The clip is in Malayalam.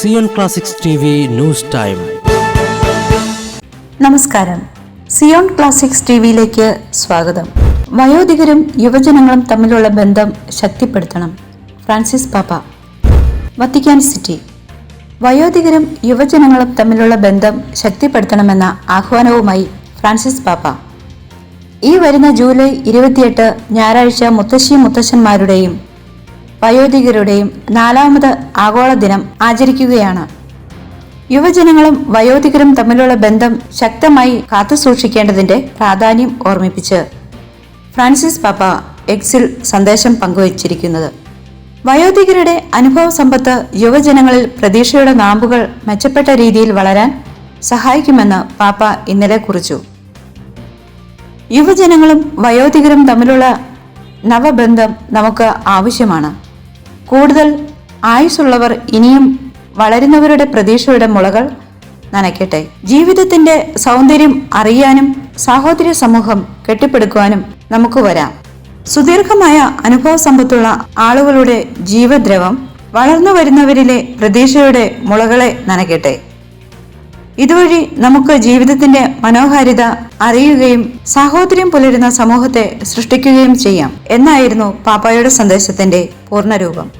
Zion classics T news time. നമസ്കാരം. സിയോൺ ക്ലാസിക്സ് ടിവിയിലേക്ക് സ്വാഗതം. വയോധികരും യുവജനങ്ങളും തമ്മിലുള്ള ബന്ധം ശക്തിപ്പെടുത്തണം. ഫ്രാൻസിസ് പാപ്പ. Vatican city. വയോധികരും യുവജനങ്ങളും തമ്മിലുള്ള ബന്ധം ശക്തിപ്പെടുത്തണമെന്ന ആഹ്വാനവുമായി ഫ്രാൻസിസ് പാപ്പ. ഈ വരുന്ന ജൂലൈ ഇരുപത്തിയെട്ട് ഞായറാഴ്ച മുത്തശ്ശി മുത്തശ്ശന്മാരുടെയും വയോധികരുടെയും നാലാമത് ആഗോള ദിനം ആചരിക്കുകയാണ്. യുവജനങ്ങളും വയോധികരും തമ്മിലുള്ള ബന്ധം ശക്തമായി കാത്തുസൂക്ഷിക്കേണ്ടതിന്റെ പ്രാധാന്യം ഓർമ്മിപ്പിച്ച് ഫ്രാൻസിസ് പാപ്പ എക്സിൽ സന്ദേശം പങ്കുവച്ചിരിക്കുന്നത്. വയോധികരുടെ അനുഭവ സമ്പത്ത് യുവജനങ്ങളിൽ പ്രതീക്ഷയുടെ നാമ്പുകൾ മെച്ചപ്പെട്ട രീതിയിൽ വളരാൻ സഹായിക്കുമെന്ന് പാപ്പ ഇന്നലെ കുറിച്ചു. യുവജനങ്ങളും വയോധികരും തമ്മിലുള്ള നവബന്ധം നമുക്ക് ആവശ്യമാണ്. കൂടുതൽ ആയുസ്സുള്ളവർ ഇനിയും വളരുന്നവരുടെ പ്രതീക്ഷയുടെ മുളകൾ നനയ്ക്കട്ടെ. ജീവിതത്തിന്റെ സൗന്ദര്യം അറിയാനും സാഹോദര്യ സമൂഹം കെട്ടിപ്പടുക്കുവാനും നമുക്ക് വരാം. സുദീർഘമായ അനുഭവ സമ്പത്തുള്ള ആളുകളുടെ ജീവദ്രവം വളർന്നു വരുന്നവരിലെ പ്രതീക്ഷയുടെ മുളകളെ നനയ്ക്കട്ടെ. ഇതുവഴി നമുക്ക് ജീവിതത്തിന്റെ മനോഹാരിത അറിയുകയും സാഹോദര്യം പുലരുന്ന സമൂഹത്തെ സൃഷ്ടിക്കുകയും ചെയ്യാം. എന്നായിരുന്നു പാപ്പായുടെ സന്ദേശത്തിന്റെ പൂർണരൂപം